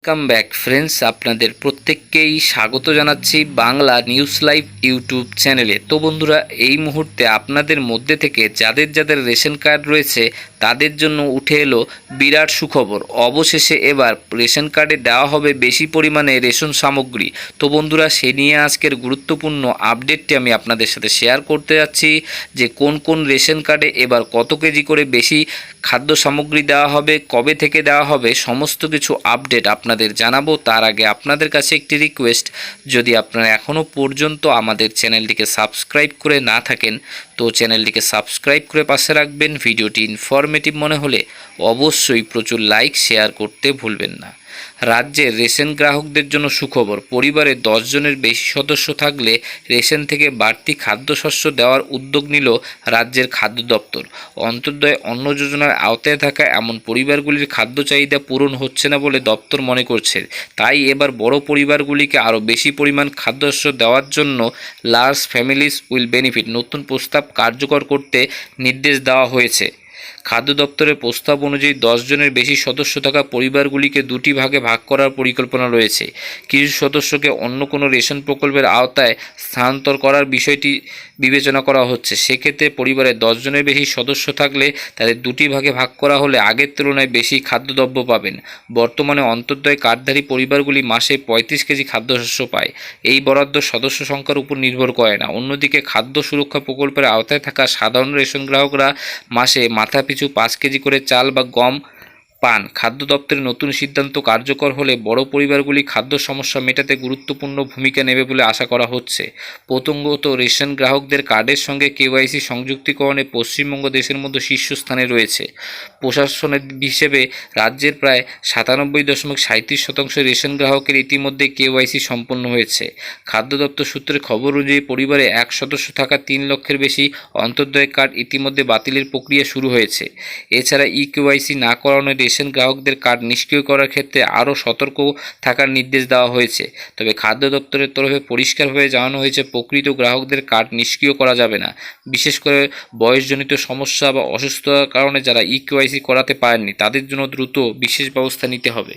Welcome back friends আপনাদের প্রত্যেককেই স্বাগত জানাচ্ছি বাংলা নিউজ লাইভ ইউটিউব চ্যানেলে তো বন্ধুরা, এই মুহূর্তে আপনাদের মধ্যে থেকে যাদের যাদের রেশন কার্ড রয়েছে, তাদের জন্য উঠে এলো বিরাট সুখবর। অবশেষে এবার রেশন কার্ডে দেওয়া হবে বেশি পরিমাণে রেশন সামগ্রী। তো বন্ধুরা, সে নিয়ে আজকের গুরুত্বপূর্ণ আপডেটটি আমি আপনাদের সাথে শেয়ার করতে যাচ্ছি, যে কোন কোন রেশন কার্ডে এবার কত কেজি করে বেশি খাদ্য সামগ্রী দেওয়া হবে, কবে থেকে দেওয়া হবে, সমস্ত কিছু আপডেট আপনাদের জানাব, তার আগে আপনাদের কাছে একটি রিকোয়েস্ট যদি আপনারা এখনও পর্যন্ত আমাদের চ্যানেলটিকে সাবস্ক্রাইব করে না থাকেন, তো চ্যানেলটিকে সাবস্ক্রাইব করে পাশে রাখবেন। ভিডিওটি ইনফরমেটিভ মনে হলে অবশ্যই প্রচুর লাইক শেয়ার করতে ভুলবেন না। রাজ্যের রেশন গ্রাহকদের জন্য সুখবর, পরিবারে জনের বেশি সদস্য থাকলে রেশন থেকে বাড়তি খাদ্যশস্য দেওয়ার উদ্যোগ নিল রাজ্যের খাদ্য দপ্তর। অন্তর্দয় অন্ন যোজনার আওতায় থাকা এমন পরিবারগুলির খাদ্য চাহিদা পূরণ হচ্ছে না বলে দপ্তর মনে করছে। তাই এবার বড় পরিবারগুলিকে আরও বেশি পরিমাণ খাদ্যশস্য দেওয়ার জন্য লার্জ ফ্যামিলিজ উইল বেনিফিট নতুন প্রস্তাব কার্যকর করতে নির্দেশ দেওয়া হয়েছে। খাদ্য দপ্তরের প্রস্তাব অনুযায়ী জনের বেশি সদস্য থাকা পরিবারগুলিকে দুটি ভাগে ভাগ করার পরিকল্পনা রয়েছে। কিছু সদস্যকে অন্য কোনো রেশন প্রকল্পের আওতায় স্থানান্তর করার বিষয়টি বিবেচনা করা হচ্ছে। সেক্ষেত্রে পরিবারে দশ জনের বেশি সদস্য থাকলে তাদের দুটি ভাগে ভাগ করা হলে আগের তুলনায় বেশি খাদ্যদ্রব্য পাবেন। বর্তমানে অন্তর্দয় কার্ডধারী পরিবারগুলি মাসে পঁয়ত্রিশ কেজি খাদ্যশস্য পায়। এই বরাদ্দ সদস্য সংখ্যার উপর নির্ভর করে না। অন্যদিকে খাদ্য সুরক্ষা প্রকল্পের আওতায় থাকা সাধারণ রেশন গ্রাহকরা মাসে মাথা পাঁচ কেজি করে চাল বা গম পান। খাদ্য দপ্তরের নতুন সিদ্ধান্ত কার্যকর হলে বড় পরিবারগুলি খাদ্য সমস্যা মেটাতে গুরুত্বপূর্ণ ভূমিকা নেবে বলে আশা করা হচ্ছে। প্রসঙ্গত, রেশন গ্রাহকদের কার্ডের সঙ্গে কেওয়াইসি সংযুক্তিকরণে পশ্চিমবঙ্গ দেশের মধ্যে শীর্ষস্থানে রয়েছে। প্রশাসনের হিসেবে রাজ্যের প্রায় সাতানব্বই দশমিক সাঁত্রিশ শতাংশ রেশন গ্রাহকের ইতিমধ্যে কেওয়াইসি সম্পন্ন হয়েছে। খাদ্য দপ্তর সূত্রের খবর অনুযায়ী পরিবারে এক সদস্য থাকা তিন লক্ষের বেশি অন্তর্দয় কার্ড ইতিমধ্যে বাতিলের প্রক্রিয়া শুরু হয়েছে। এছাড়া ই কেওয়াইসি না করানো রেশন গ্রাহকদের কার্ড নিষ্ক্রিয় করার ক্ষেত্রে আরও সতর্ক থাকার নির্দেশ দেওয়া হয়েছে। তবে খাদ্য দপ্তরের তরফে পরিষ্কারভাবে জানানো হয়েছে, প্রকৃত গ্রাহকদের কার্ড নিষ্ক্রিয় করা যাবে না। বিশেষ করে বয়সজনিত সমস্যা বা অসুস্থতার কারণে যারা ই কেওয়াইসি করাতে পারেননি, তাদের জন্য দ্রুত বিশেষ ব্যবস্থা নিতে হবে।